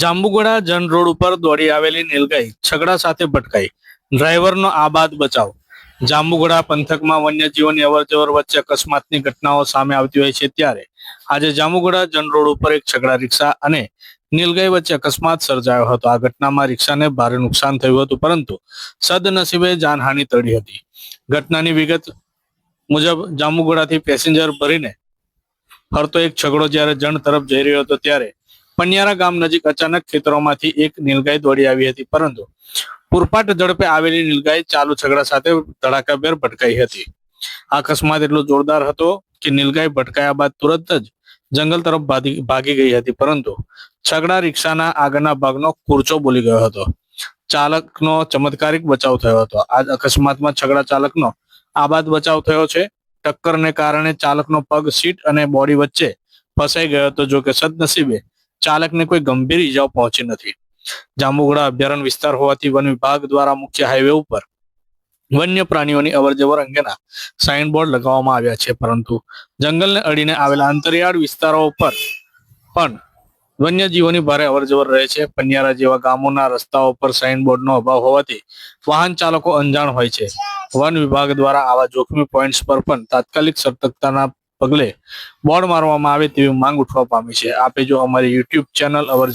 જાંબુગોડા જન રોડ ઉપર દોડી આવેલી નીલગાય છગડા સાથે ભટકાઈ. ડ્રાઈવરનો આબાદ બચાવ. જાંબુગોડા પંથકમાં વન્યજીવોની અવરજવર વચ્ચે અકસ્માતની ઘટનાઓ સામે આવતી હોય છે ત્યારે આજે જાંબુગોડા જન રોડ ઉપર એક છગડા રિક્ષા અને નીલગાય વચ્ચે અકસ્માત સર્જાયો હતો. આ ઘટનામાં રિક્ષાને ભારે નુકસાન થયું હતું, પરંતુ સદનસીબે જાનહાનિ ટળી હતી. ઘટનાની વિગત મુજબ જાંબુગોડાથી પેસેન્જર ભરીને ફરતો એક છગડો જ્યારે જણ તરફ જઈ રહ્યો હતો ત્યારે પનિયારા ગામ નજીક અચાનક ખેતરોમાંથી એક નીલગાય દોડી આવી હતી, પરંતુ પૂરપાટ ઝડપે આવેલી નીલગાય ચાલુ છગડા સાથે ધડાકાભેર ભટકાઈ હતી. અકસ્માત એટલો જોરદાર હતો કે નીલગાય ભટકાયા બાદ તુરંત જ જંગલ તરફ ભાગી ગઈ હતી, પરંતુ છગડા રિક્ષાના આગળના ભાગનો કુરચો બોલી ગયો હતો. ચાલકનો ચમત્કારિક બચાવ થયો હતો. આ અકસ્માતમાં છગડા ચાલકનો આબાદ બચાવ થયો છે. ટક્કરને કારણે ચાલકનો પગ, સીટ અને બોડી વચ્ચે ફસાઈ ગયો હતો જો કે સદનસીબે ચાલકને કોઈ ગંભીર ઈજાઓ પહોંચી નથી. જાંબુગોડા અભયારણ્ય વિસ્તાર હોવાથી વન વિભાગ દ્વારા મુખ્ય હાઈવે ઉપર વન્ય પ્રાણીઓની અવરજવર અંગેના સાઇનબોર્ડ લગાવવામાં આવ્યા છે. પરંતુ જંગલને અડીને આવેલા અંતરિયાળ વિસ્તારો ઉપર પણ વન્યજીવોની ભારે અવરજવર રહે છે. પન્યારા જેવા ગામોના રસ્તાઓ પર સાઇનબોર્ડનો અભાવ હોવાથી વાહન ચાલકો અંજાણ હોય છે. વન વિભાગ દ્વારા આવા જોખમી પોઈન્ટ્સ પર પણ તાત્કાલિક સતર્કતાના પગલે બોર્ડ મારવામાં આવે તેવી માંગ ઉઠવા પામી છે. આપે જો અમારી યુટ્યુબ ચેનલ અવર